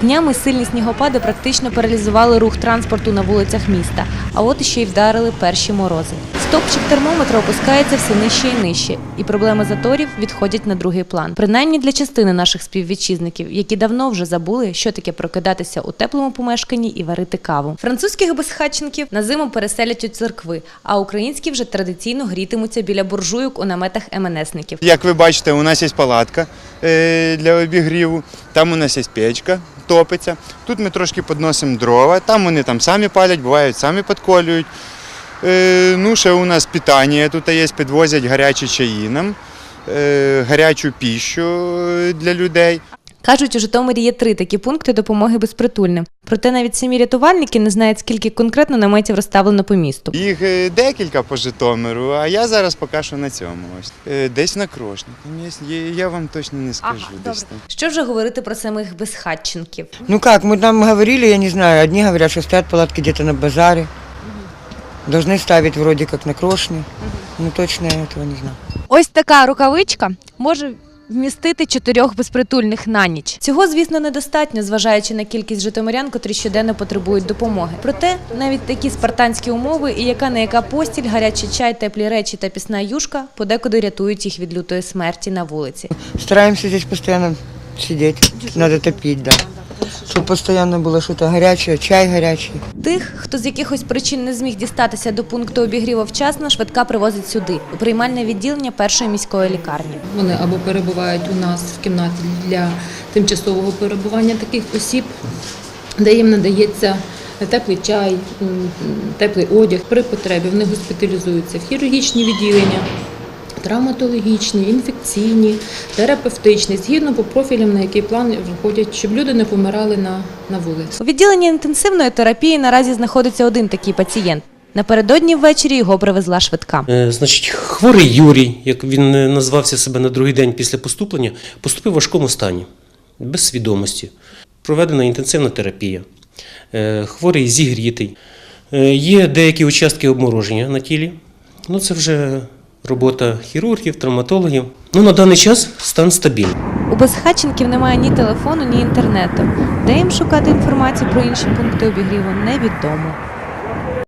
Днями сильні снігопади практично паралізували рух транспорту на вулицях міста, а от ще й вдарили перші морози. Стопчик термометра опускається все нижче і нижче, і проблеми заторів відходять на другий план. Принаймні для частини наших співвітчизників, які давно вже забули, що таке прокидатися у теплому помешканні і варити каву. Французьких безхатченків на зиму переселять у церкви, а українські вже традиційно грітимуться біля буржуйок у наметах МНСників. Як ви бачите, у нас є палатка е, для обігріву, там у нас є печка, топиться. Тут ми трошки підносимо дрова, там вони там самі палять, бувають, самі підколюють. Е, Ну, ще у нас питання тут є, підвозять гарячі чаї нам, е, гарячу піщу е, для людей. Кажуть, у Житомирі є три такі пункти допомоги безпритульним. Проте навіть самі рятувальники не знають, скільки конкретно наметів розставлено по місту. Їх е, декілька по Житомиру, а я зараз поки що на цьому. Ось. Е, Десь на Крошні. Там є, є- я вам точно не скажу. десь там. Що вже говорити про самих безхатченків? Ну как, мы там говорили, я не знаю, одни говорят, что стоят палатки где-то на базаре. Должны ставить вроде как на крошне. Ну точно я этого не знаю. Ось така рукавичка може вмістити чотирьох безпритульних на ніч. Цього, звісно, недостатньо, зважаючи на кількість житомирян, котрі щоденно потребують допомоги. Проте навіть такі спартанські умови і яка не яка постіль, гарячий чай, теплі речі та пісна юшка подекуди рятують їх від лютої смерті на вулиці. Стараємося тут постійно сидіти, треба топити, да. Чтобы постоянно было что-то горячее, чай горячий. Тих, хто з якихось причин не зміг дістатися до пункту обігріву вчасно, швидка привозить сюди, у приймальне відділення першої міської лікарні. Вони або перебувають у нас в кімнаті для тимчасового перебування таких осіб, де їм надається теплий чай, теплий одяг. При потребі вони госпіталізуються в хірургічні відділення. Травматологічні, інфекційні, терапевтичні, згідно по профілям, на який план виходять, щоб люди не помирали на, на вулиці. У відділенні інтенсивної терапії наразі знаходиться один такий пацієнт. Напередодні ввечері його привезла швидка. Е, Значить, хворий Юрій, як він е, назвався себе на другий день після поступлення, поступив в важкому стані, без свідомості. Проведена інтенсивна терапія. Е, Хворий зігрітий. Є деякі участки обмороження на тілі. Ну, це вже робота хірургів, травматологів. Ну, на даний час стан стабільний. У безхатченків немає ні телефону, ні інтернету. Де їм шукати інформацію про інші пункти обігріву, невідомо.